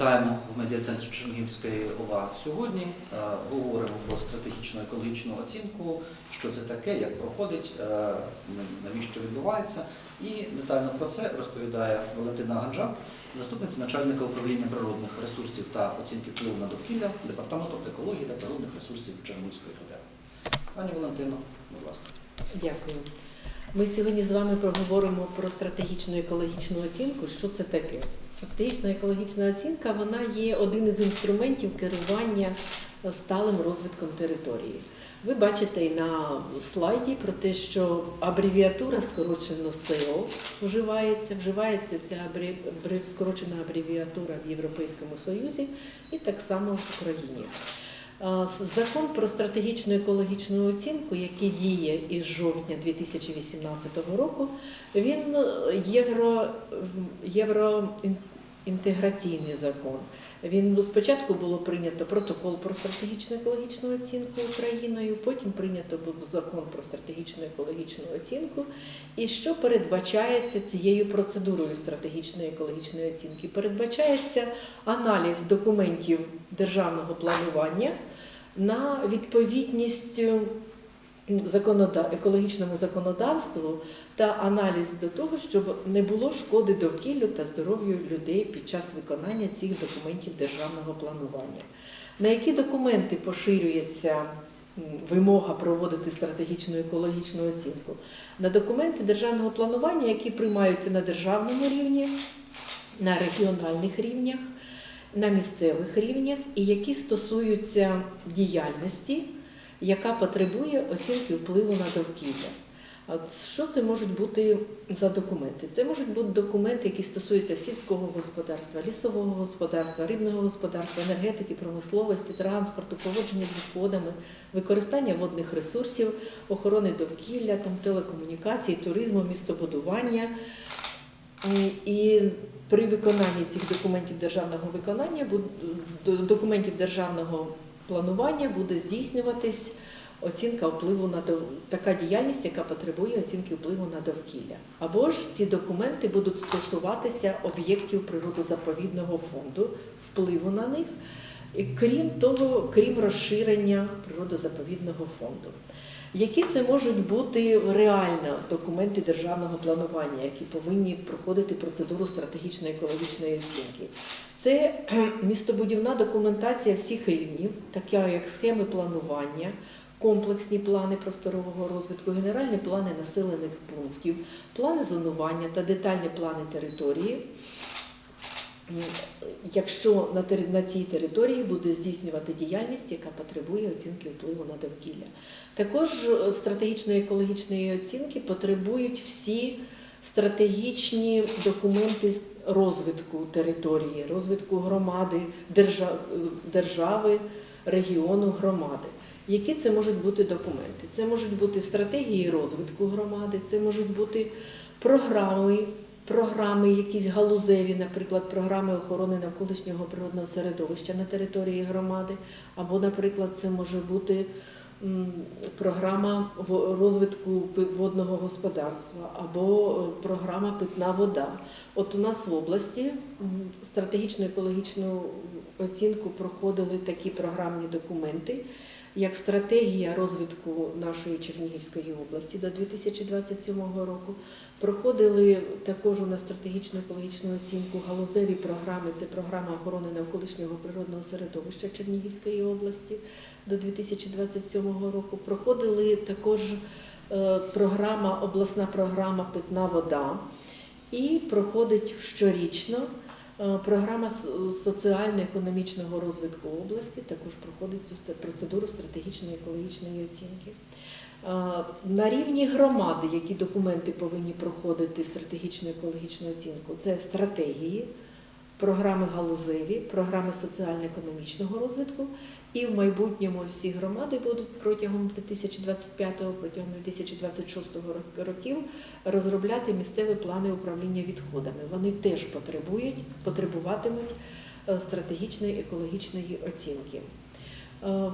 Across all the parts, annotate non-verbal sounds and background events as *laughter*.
Вітаємо в медіа-центрі Чернігівської ОВА сьогодні. Е, Говоримо про стратегічну екологічну оцінку, що це таке, як проходить, е, навіщо відбувається. І детально про це розповідає Валентина Ганджак, заступниця начальника управління природних ресурсів та оцінки впливу на довкілля Департаменту екології та природних ресурсів Чернігівської ОВА. Пані Валентино, будь ласка. Дякую. Ми сьогодні з вами проговоримо про стратегічну екологічну оцінку. Що це таке? Стратегічна екологічна оцінка вона є один із інструментів керування сталим розвитком території. Ви бачите і на слайді про те, що абревіатура скорочено СЕО вживається. Вживається ця скорочена абревіатура в Європейському Союзі і так само в Україні. Закон про стратегічну екологічну оцінку, який діє із жовтня 2018 року, він е, євро, євроінтеграційний закон. Він спочатку було прийнято протокол про стратегічну екологічну оцінку Україною, потім прийнято був закон про стратегічну екологічну оцінку. І що передбачається цією процедурою стратегічної екологічної оцінки? Передбачається аналіз документів державного планування на відповідність е, екологічному законодавству та аналіз до того, щоб не було шкоди довкіллю та здоров'ю людей під час виконання цих документів державного планування. На які документи поширюється вимога проводити стратегічну екологічну оцінку? На документи державного планування, які приймаються на державному рівні, на регіональних рівнях, на місцевих рівнях і які стосуються діяльності, яка потребує оцінки впливу на довкілля. От що це можуть бути за документи? Це можуть бути документи, які стосуються сільського господарства, лісового господарства, рибного господарства, енергетики, промисловості, транспорту, поводження з відходами, використання водних ресурсів, охорони довкілля, там, телекомунікацій, туризму, містобудування. І- І при виконанні цих документів державного виконання документів державного планування буде здійснюватись оцінка впливу на дов... така діяльність, яка потребує оцінки впливу на довкілля. Або ж ці документи будуть стосуватися об'єктів природозаповідного фонду, впливу на них, крім того, крім розширення природозаповідного фонду. Які це можуть бути реально документи державного планування, які повинні проходити процедуру стратегічної екологічної оцінки? Це містобудівна документація всіх рівнів, така як схеми планування, комплексні плани просторового розвитку, генеральні плани населених пунктів, плани зонування та детальні плани території. Якщо на цій території буде здійснювати діяльність, яка потребує оцінки впливу на довкілля. Також е, стратегічної екологічної оцінки потребують всі стратегічні документи розвитку території, розвитку громади, е, держави, регіону, громади. Які це можуть бути документи? Це можуть бути стратегії розвитку громади, це можуть бути програми, програми якісь галузеві, наприклад, програми охорони навколишнього природного середовища на території громади, або, наприклад, це може бути програма розвитку водного господарства, або е, програма питна вода. От у нас в області стратегічну екологічну оцінку проходили такі програмні документи, як стратегія розвитку нашої Чернігівської області до 2027 року. Проходили також у нас стратегічну екологічну оцінку галузеві програми. Це програма охорони навколишнього природного середовища Чернігівської області до 2027 року. Проходили також е, програма, обласна програма Питна вода і проходить щорічно е, програма соціально-економічного розвитку області. Також проходить цю процедуру стратегічної екологічної оцінки. Е, На рівні громади, які документи повинні проходити стратегічну екологічну оцінку, це стратегії, програми галузеві, програми соціально-економічного розвитку. І в майбутньому всі громади будуть протягом 2025 протягом 2026 рок- років розробляти місцеві плани управління відходами. Вони теж потребують, потребуватимуть е, стратегічної екологічної оцінки. Е,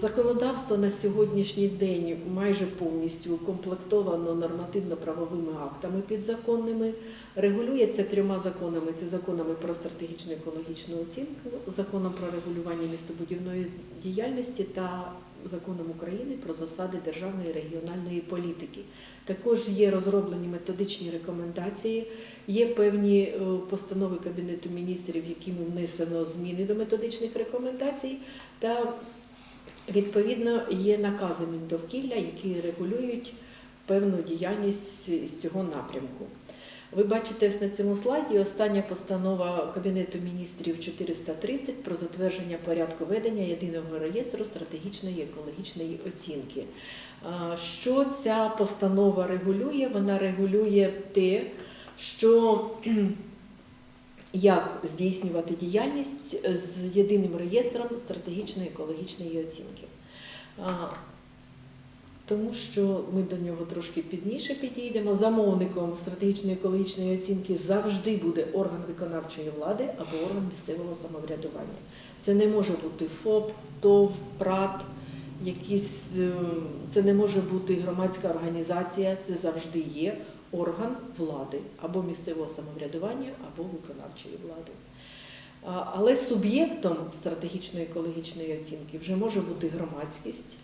Законодавство на сьогоднішній день майже повністю укомплектовано нормативно-правовими актами підзаконними. Регулюється трьома законами: це законами про стратегічну екологічну оцінку, законом про регулювання містобудівної діяльності та законом України про засади державної регіональної політики. Також є розроблені методичні рекомендації, є певні е, постанови Кабінету міністрів, якими внесено зміни до методичних рекомендацій, та відповідно є накази Міндовкілля, які регулюють певну діяльність з цього напрямку. Ви бачите на цьому слайді остання постанова Кабінету міністрів 430 про затвердження порядку ведення єдиного реєстру стратегічної екологічної оцінки. Що ця постанова регулює? Вона регулює те, що *clears throat* як здійснювати діяльність з єдиним реєстром стратегічної екологічної оцінки. Тому що ми до нього трошки пізніше підійдемо. Замовником стратегічної екологічної оцінки завжди буде орган виконавчої влади або орган місцевого самоврядування. Це не може бути ФОП, ТОВ, ПРАТ, якісь, е, це не може бути громадська організація, це завжди є орган влади або місцевого самоврядування, або виконавчої влади. Але суб'єктом стратегічної екологічної оцінки вже може бути громадськість,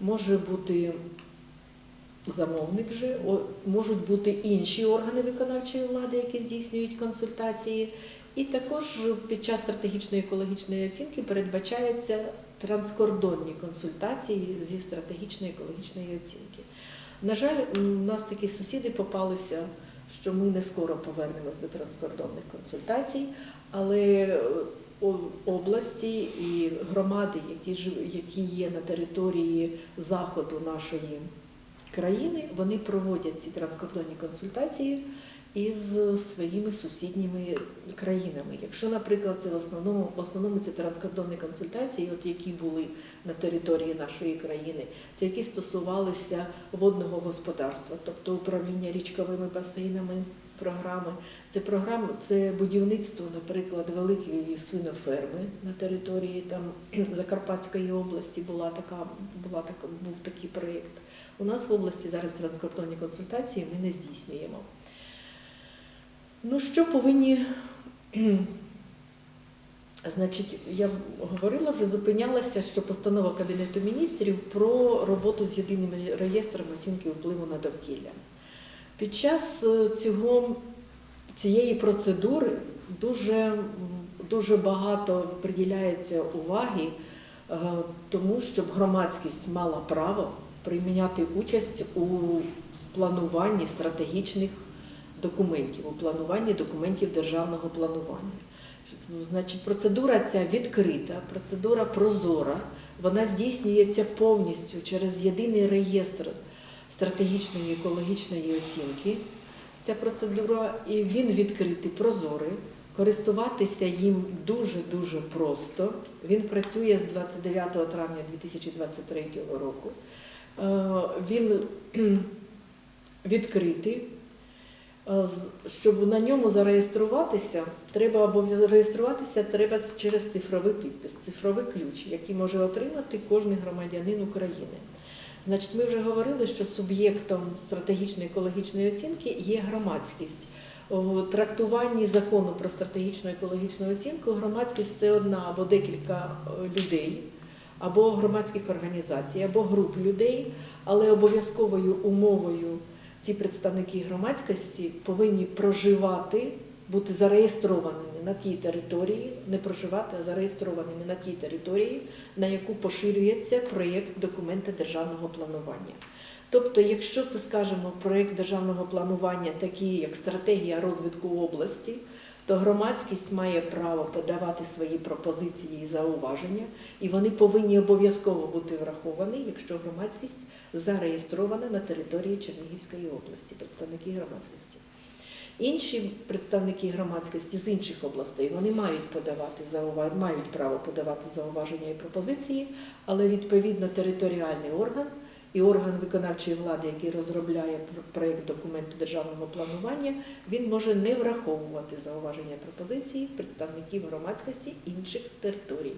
може бути замовник вже, можуть бути інші органи виконавчої влади, які здійснюють консультації. І також під час стратегічної екологічної оцінки передбачаються транскордонні консультації зі стратегічної екологічної оцінки. На жаль, у нас такі сусіди попалися, що ми не скоро повернемось до транскордонних консультацій, але е, області і громади, які які є на території заходу нашої країни, вони проводять ці транскордонні консультації із своїми сусідніми країнами. Якщо, наприклад, це в основному в основному це транскордонні консультації, от які були на території нашої країни, це які стосувалися водного господарства, тобто управління річковими басейнами. Програми це програма, це будівництво, наприклад, великої свиноферми на території там *clears throat* Закарпатської області. Була така, була така, був такий проєкт. У нас в області зараз транскордонні консультації ми не здійснюємо. Ну, що повинні. *clears throat* Значить, я говорила, вже зупинялася, що постанова Кабінету міністрів про роботу з єдиним реєстром оцінки впливу на довкілля. Під час е, цього, цієї процедури дуже, дуже багато приділяється уваги е, тому, щоб громадськість мала право прийняти участь у плануванні стратегічних документів, у плануванні документів державного планування. Ну, Значить, процедура ця відкрита, процедура прозора, вона здійснюється повністю через єдиний реєстр стратегічної екологічної оцінки. Ця процедура, і він відкритий, прозорий. Користуватися їм дуже-дуже просто. Він працює з 29 травня 2023 року. Е, Він *clears throat* відкритий. Е, Щоб на ньому зареєструватися, треба або зареєструватися треба через цифровий підпис, цифровий ключ, який може отримати кожен громадянин України. Значить, ми вже говорили, що суб'єктом стратегічної екологічної оцінки є громадськість. В трактуванні закону про стратегічну екологічну оцінку громадськість це одна або декілька е, людей, або громадських організацій, або груп людей, але обов'язковою умовою ці представники громадськості повинні проживати, бути зареєстрованими на тій території, не проживати, а зареєстрованими на тій території, на яку поширюється проєкт документа державного планування. Тобто, якщо це, скажімо, проєкт державного планування, такий як стратегія розвитку області, то громадськість має право подавати свої пропозиції і зауваження, і вони повинні обов'язково бути враховані, якщо громадськість зареєстрована на території Чернігівської області, представники громадськості. Інші представники громадськості з інших областей вони мають подавати заува- мають право подавати зауваження і пропозиції, але відповідно територіальний орган і орган виконавчої влади, який розробляє проєкт документу державного планування, він може не враховувати зауваження і пропозиції представників громадськості інших територій.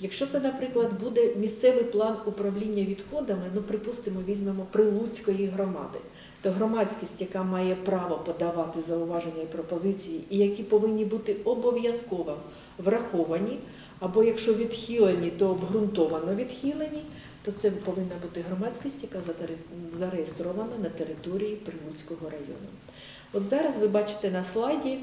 Якщо це, наприклад, буде місцевий план управління відходами, ну припустимо, візьмемо Прилуцької громади, то громадськість, яка має право подавати зауваження і пропозиції, і які повинні бути обов'язково враховані, або якщо відхилені, то обґрунтовано відхилені, то це повинна бути громадськість, яка зареєстрована на території Прилуцького району. От зараз ви бачите на слайді,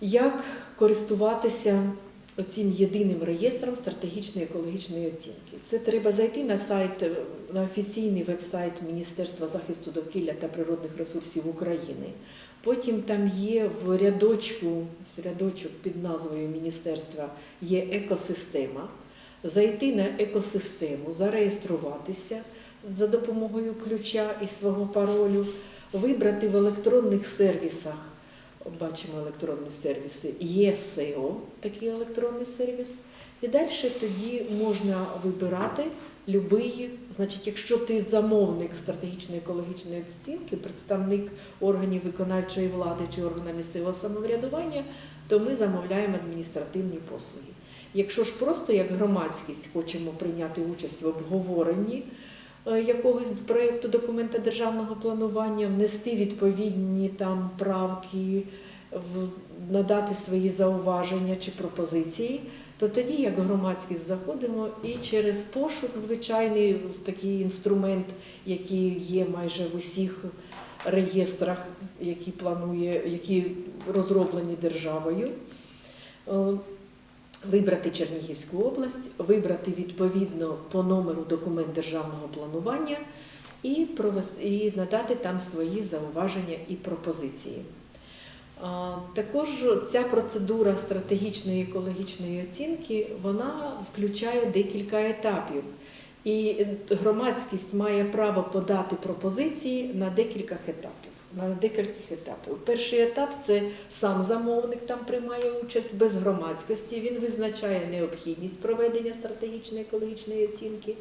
як користуватися оцим єдиним реєстром стратегічної екологічної оцінки. Це треба зайти на сайт, на офіційний веб-сайт Міністерства захисту довкілля та природних ресурсів України. Потім там є в рядочку, рядочок під назвою міністерства є екосистема. Зайти на екосистему, зареєструватися за допомогою ключа і свого паролю, вибрати в електронних сервісах бачимо електронні сервіси. Є SEO, такий електронний сервіс. І далі тоді можна вибирати любий, значить, якщо ти замовник стратегічної екологічної оцінки, представник органів виконавчої влади чи органа місцевого самоврядування, то ми замовляємо адміністративні послуги. Якщо ж просто як громадськість хочемо прийняти участь в обговоренні якогось проєкту документа державного планування, внести відповідні там правки, надати свої зауваження чи пропозиції, то тоді, як громадськість, заходимо і через пошук, звичайний такий інструмент, який є майже в усіх реєстрах, які планує, які розроблені державою. Вибрати Чернігівську область, вибрати відповідно по номеру документ державного планування і, і надати там свої зауваження і пропозиції. Також ця процедура стратегічної екологічної оцінки вона включає декілька етапів. І громадськість має право подати пропозиції на декілька етапів. На декількох етапів. Перший етап це сам замовник там приймає участь без громадськості. Він визначає необхідність проведення стратегічної екологічної оцінки.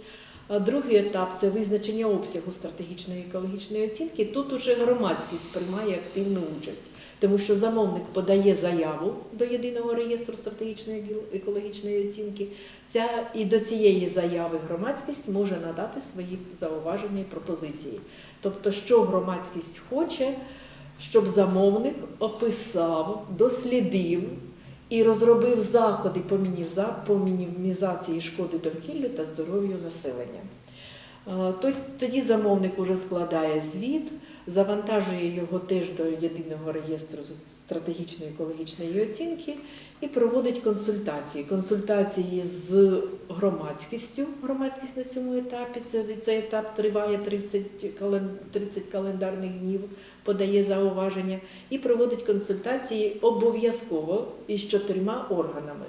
А другий етап це визначення обсягу стратегічної екологічної оцінки. Тут уже громадськість приймає активну участь, тому що замовник подає заяву до єдиного реєстру стратегічної екологічної оцінки. Ця і до цієї заяви громадськість може надати свої зауваження і пропозиції. Тобто, що громадськість хоче, щоб замовник описав, дослідив і розробив заходи по мінімізації шкоди довкіллю та здоров'ю населення. Е, Тоді замовник уже складає звіт, завантажує його теж до єдиного реєстру стратегічної екологічної оцінки і проводить консультації. Консультації з громадськістю. Громадськість на цьому етапі. Це, цей етап триває 30, 30 календарних днів, подає зауваження і проводить консультації обов'язково із чотирма органами.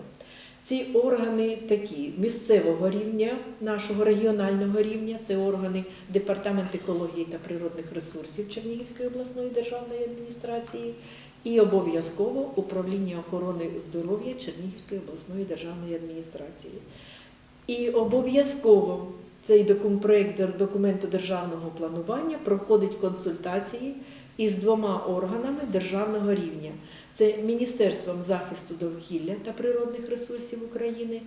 Ці органи такі місцевого рівня, нашого регіонального рівня, це органи Департамент екології та природних ресурсів Чернігівської обласної державної адміністрації і обов'язково управління охорони здоров'я Чернігівської обласної державної адміністрації. І обов'язково цей дер- документу державного планування проходить консультації із двома органами державного рівня. Це Міністерством захисту довкілля та природних ресурсів України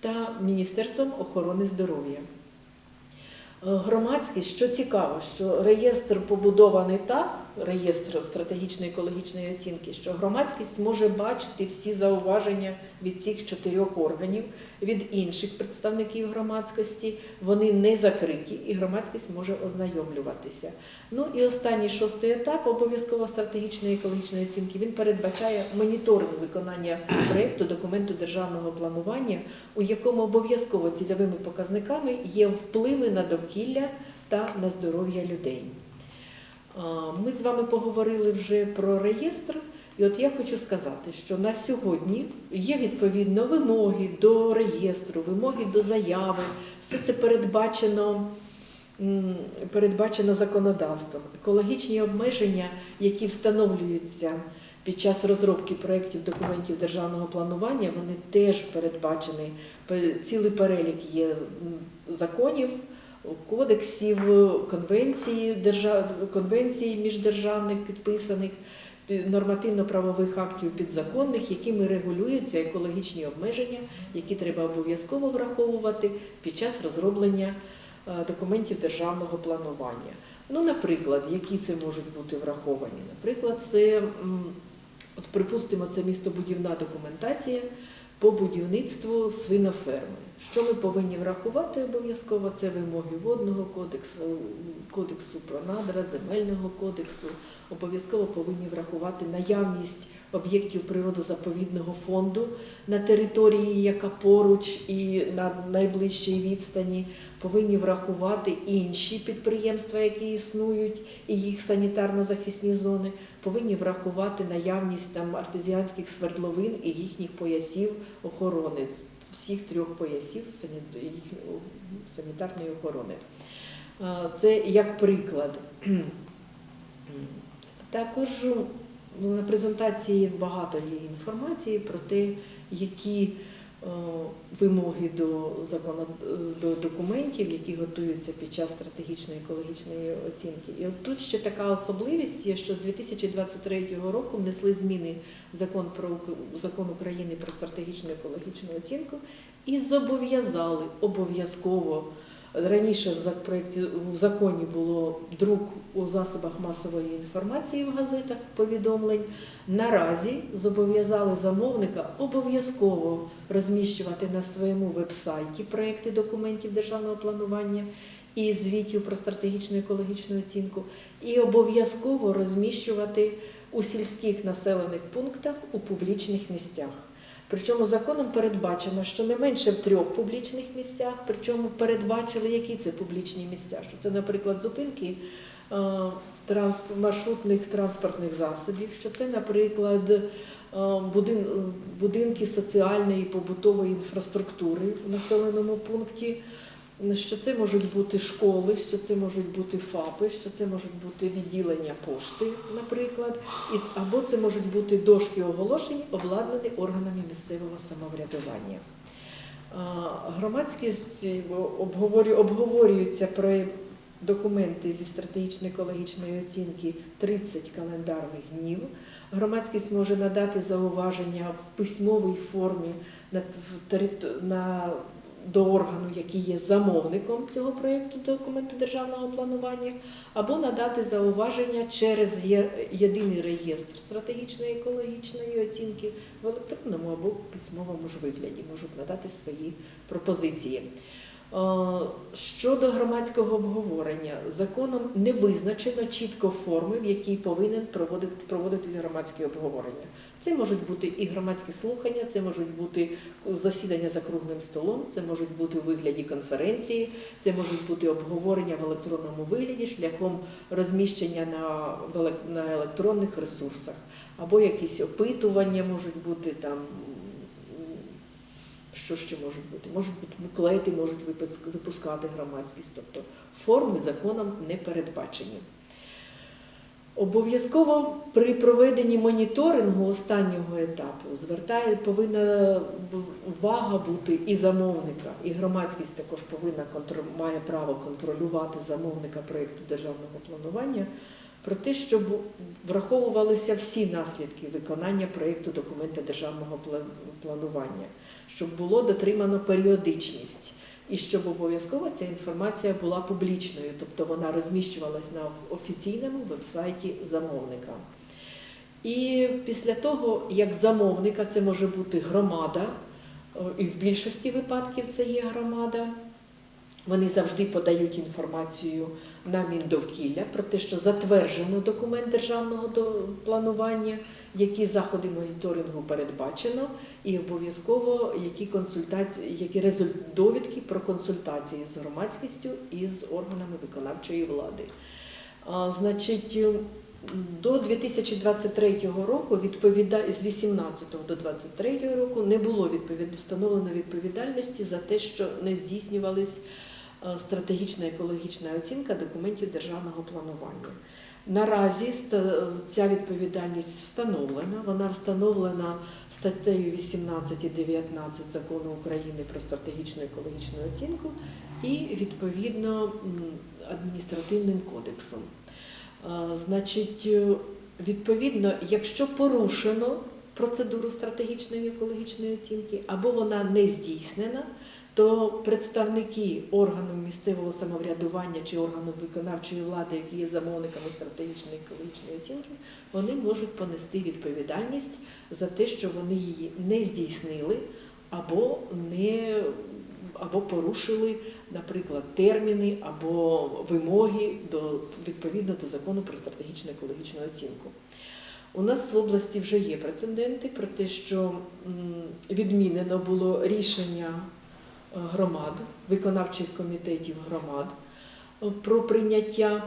та Міністерством охорони здоров'я. Е, Громадськість, що цікаво, що реєстр побудований так, реєстр стратегічної екологічної оцінки, що громадськість може бачити всі зауваження від цих чотирьох органів, від інших представників громадськості. Вони не закриті, і громадськість може ознайомлюватися. Ну і останній шостий етап обов'язково стратегічної екологічної оцінки. Він передбачає моніторинг виконання проєкту документу державного планування, у якому обов'язково цільовими показниками є впливи на довкілля та на здоров'я людей. Ми з вами поговорили вже про реєстр, і от я хочу сказати, що на сьогодні є відповідно вимоги до реєстру, вимоги до заяви. Все це передбачено, передбачено законодавством. Екологічні обмеження, які встановлюються під час розробки проєктів документів державного планування, вони теж передбачені. Цілий перелік є законів, кодексів, конвенцій, держав... конвенцій міждержавних підписаних. нормативно-правових актів підзаконних, якими регулюються екологічні обмеження, які треба обов'язково враховувати під час розроблення е, документів державного планування. Ну, наприклад, які це можуть бути враховані? Наприклад, це, от припустимо, це містобудівна документація по будівництву свиноферми. Що ми повинні врахувати обов'язково? Це вимоги водного кодексу, кодексу про надра, земельного кодексу. Обов'язково повинні врахувати наявність об'єктів природозаповідного фонду на території, яка поруч і на найближчій відстані. Повинні врахувати інші підприємства, які існують, і їх санітарно-захисні зони. Повинні врахувати наявність там артезіанських свердловин і їхніх поясів охорони, всіх трьох поясів санітарної охорони. Це як приклад. *clears throat* Також ну, на презентації багато є інформації про те, які вимоги до закону до документів, які готуються під час стратегічної екологічної оцінки. І от тут ще така особливість є, що з 2023 року внесли зміни закон про закон України про стратегічну екологічну оцінку і зобов'язали обов'язково. Раніше в законі було друк у засобах масової інформації в газетах повідомлень. Наразі зобов'язали замовника обов'язково розміщувати на своєму веб-сайті проекти документів державного планування і звітів про стратегічну екологічну оцінку, і обов'язково розміщувати у сільських населених пунктах у публічних місцях. Причому законом передбачено, що не менше в трьох публічних місцях, причому передбачили, які це публічні місця. Що це, наприклад, зупинки е, маршрутних транспортних засобів, що це, наприклад, е, будин- будинки соціальної і побутової інфраструктури в населеному пункті, що це можуть бути школи, що це можуть бути ФАПи, що це можуть бути відділення пошти, наприклад, або це можуть бути дошки оголошень, обладнані органами місцевого самоврядування. Громадськість обговорю- обговорюються про документи зі стратегічної екологічної оцінки 30 календарних днів. Громадськість може надати зауваження в письмовій формі на, до органу, який є замовником цього проєкту документу державного планування, або надати зауваження через єдиний реєстр стратегічної екологічної оцінки в електронному або письмовому ж вигляді можуть надати свої пропозиції. Е, Щодо громадського обговорення, законом не визначено чітко форми, в якій повинен проводитись громадське обговорення. Це можуть бути і громадські слухання, це можуть бути засідання за круглим столом, це можуть бути у вигляді конференції, це можуть бути обговорення в електронному вигляді шляхом розміщення на, електронних ресурсах, або якісь опитування можуть бути там. Що ще можуть бути? Можуть бути буклети, можуть випуск- випускати громадськість, тобто форми законом не передбачені. Обов'язково при проведенні моніторингу останнього етапу звертає повинна увага бути і замовника, і громадськість також повинна має право контролювати замовника проєкту державного планування про те, щоб враховувалися всі наслідки виконання проєкту документа державного планування, щоб було дотримано періодичність. І щоб обов'язково ця інформація була публічною, тобто вона розміщувалась на офіційному вебсайті замовника. І після того, як замовника, це може бути громада, і в більшості випадків це є громада. Вони завжди подають інформацію на Міндовкілля про те, що затверджено документ державного планування, які заходи моніторингу передбачено, і обов'язково які консультації, які резуль- довідки про консультації з громадськістю і з органами виконавчої влади. А, Значить, м, до 2023 року відповіда... з 18 до 2023 року не було відповід... встановлено відповідальності за те, що не здійснювались е, стратегічна екологічна оцінка документів державного планування. Наразі ця відповідальність встановлена. Вона встановлена статтею 18 і 19 закону України про стратегічну екологічну оцінку і відповідно адміністративним кодексом. Е, Значить, е, Відповідно, якщо порушено процедуру стратегічної екологічної оцінки або вона не здійснена, то представники органу місцевого самоврядування чи органу виконавчої влади, які є замовниками стратегічної екологічної оцінки, вони можуть понести відповідальність за те, що вони її не здійснили або не або порушили, наприклад, терміни або вимоги до відповідно до закону про стратегічну екологічну оцінку. У нас в області вже є прецеденти про те, що відмінено було рішення громад, виконавчих комітетів громад про прийняття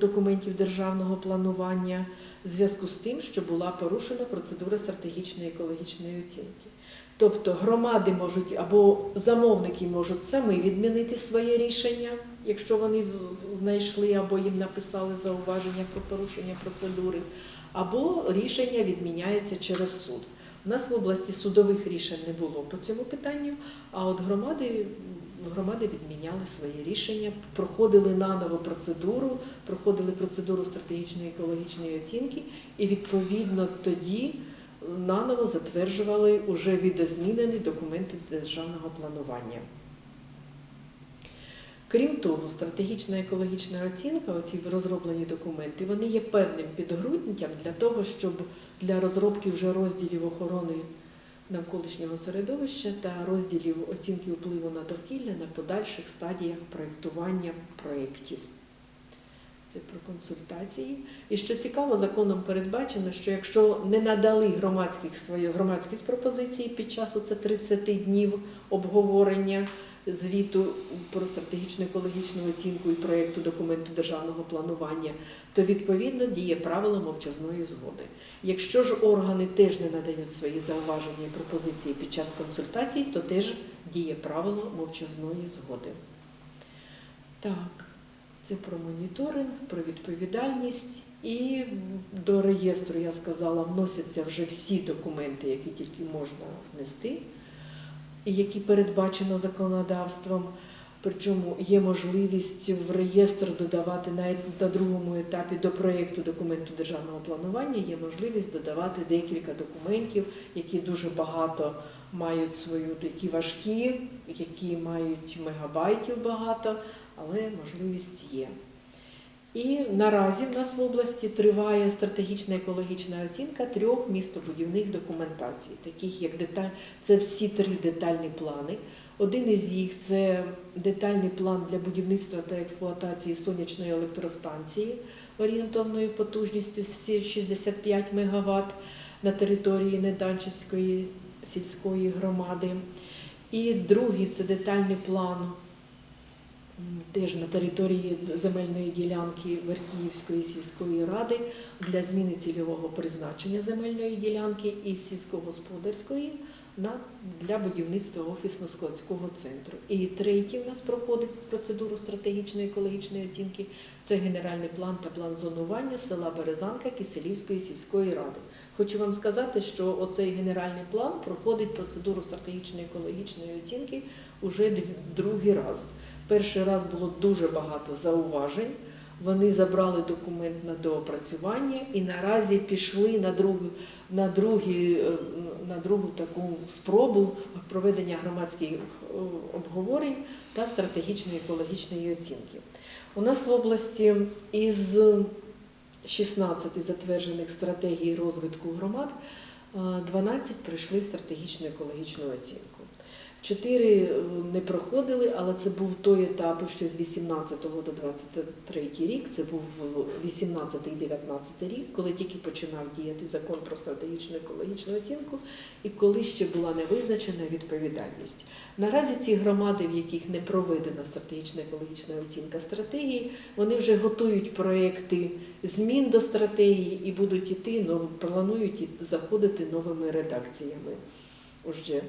документів державного планування в зв'язку з тим, що була порушена процедура стратегічної екологічної оцінки. Тобто громади можуть або замовники можуть самі відмінити своє рішення, якщо вони знайшли або їм написали зауваження про порушення процедури, або рішення відміняється через суд. У нас в області судових рішень не було по цьому питанню, а от громади, громади відміняли свої рішення, проходили наново процедуру, проходили процедуру стратегічної екологічної оцінки, і відповідно тоді наново затверджували уже відозмінені документи державного планування. Крім того, стратегічна екологічна оцінка, оці розроблені документи, вони є певним підґрунтям для того, щоб для розробки вже розділів охорони навколишнього середовища та розділів оцінки впливу на довкілля на подальших стадіях проєктування проєктів. Це про консультації. І що цікаво, законом передбачено, що якщо не надали громадських свої громадськість пропозиції під час оце 30 днів обговорення звіту про стратегічну екологічну оцінку і проєкту документу державного планування, то відповідно діє правило мовчазної згоди. Якщо ж органи теж не надають свої зауваження і пропозиції під час консультацій, то теж діє правило мовчазної згоди. Так, це про моніторинг, про відповідальність. І до реєстру, я сказала, вносяться вже всі документи, які тільки можна внести, які передбачено законодавством. Причому є можливість в реєстр додавати навіть на другому етапі до проєкту документу державного планування, є можливість додавати декілька документів, які дуже багато мають свою, які важкі, які мають мегабайтів багато, але можливість є. І наразі в нас в області триває стратегічна екологічна оцінка трьох містобудівних документацій, таких як деталь, це всі три детальні плани. Один із їх це детальний план для будівництва та експлуатації сонячної електростанції орієнтовною потужністю всі 65 МВт на території Неданчицької сільської громади. І другий це детальний план теж на території земельної ділянки Верхіївської сільської ради для зміни цільового призначення земельної ділянки із сільськогосподарської на, для будівництва офісно-складського центру. І третій у нас проходить процедуру стратегічної екологічної оцінки. Це генеральний план та план зонування села Березанка Киселівської сільської ради. Хочу вам сказати, що оцей генеральний план проходить процедуру стратегічної екологічної оцінки уже другий раз. Перший раз було дуже багато зауважень. Вони забрали документ на доопрацювання і наразі пішли на другу, на, другі, е, на другу таку спробу проведення громадських е, обговорень та стратегічної екологічної оцінки. У нас в області із 16 затверджених стратегій розвитку громад е, 12 пройшли стратегічну екологічну оцінку. Чотири е, не проходили, але це був той етап ще з 18 до 23 рік. Це був 18-19 рік, коли тільки починав діяти закон про стратегічну екологічну оцінку, і коли ще була не визначена відповідальність. Наразі ці громади, в яких не проведена стратегічна екологічна оцінка стратегії, вони вже готують проекти змін до стратегії і будуть іти, ну, планують заходити новими редакціями. Уже.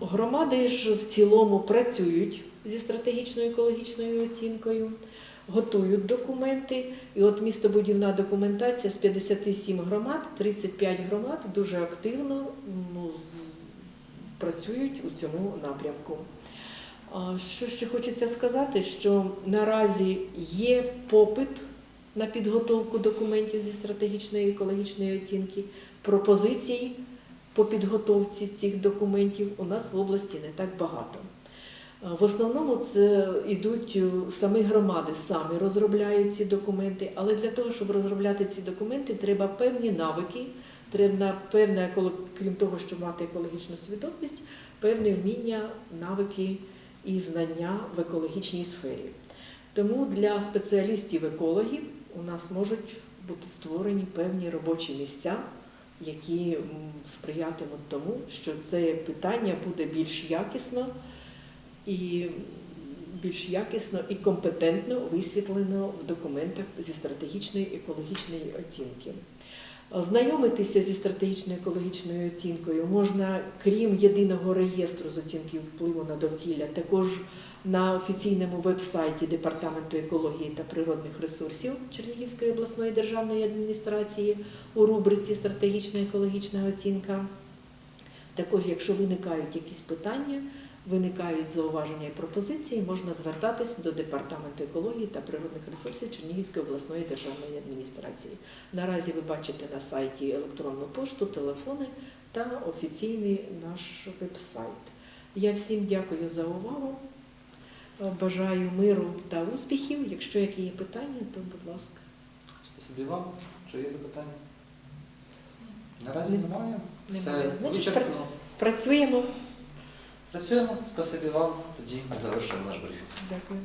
Громади ж в цілому працюють зі стратегічною екологічною оцінкою, готують документи. І от містобудівна документація з 57 громад, 35 громад дуже активно ну, працюють у цьому напрямку. Що ще хочеться сказати, що наразі є попит на підготовку документів зі стратегічної екологічної оцінки, пропозицій по підготовці цих документів у нас в області не так багато. Е, В основному це йдуть е, самі громади, самі розробляють ці документи, але для того, щоб розробляти ці документи, треба певні навики, треба еколо- крім того, щоб мати екологічну свідомість, певне вміння, навики і знання в екологічній сфері. Тому для спеціалістів-екологів у нас можуть бути створені певні робочі місця, які сприятимуть тому, що це питання буде більш якісно і більш якісно і компетентно висвітлено в документах зі стратегічної екологічної оцінки. Знайомитися зі стратегічною екологічною оцінкою можна, крім єдиного реєстру з оцінки впливу на довкілля, також на офіційному веб-сайті Департаменту екології та природних ресурсів Чернігівської обласної державної адміністрації у рубриці Стратегічна екологічна оцінка. Також, якщо виникають якісь питання, виникають зауваження і пропозиції, можна звертатися до Департаменту екології та природних ресурсів Чернігівської обласної державної адміністрації. Наразі ви бачите на сайті електронну пошту, телефони та офіційний наш веб-сайт. Я всім дякую за увагу. Бажаю миру та успіхів. Якщо які є питання, то будь ласка. Спасибі вам. Чи є запитання? Наразі немає. Немає. Все Значить, вичерпно. Працюємо. Працюємо. Спасибі вам. Тоді завершуємо наш брифінг. Дякую.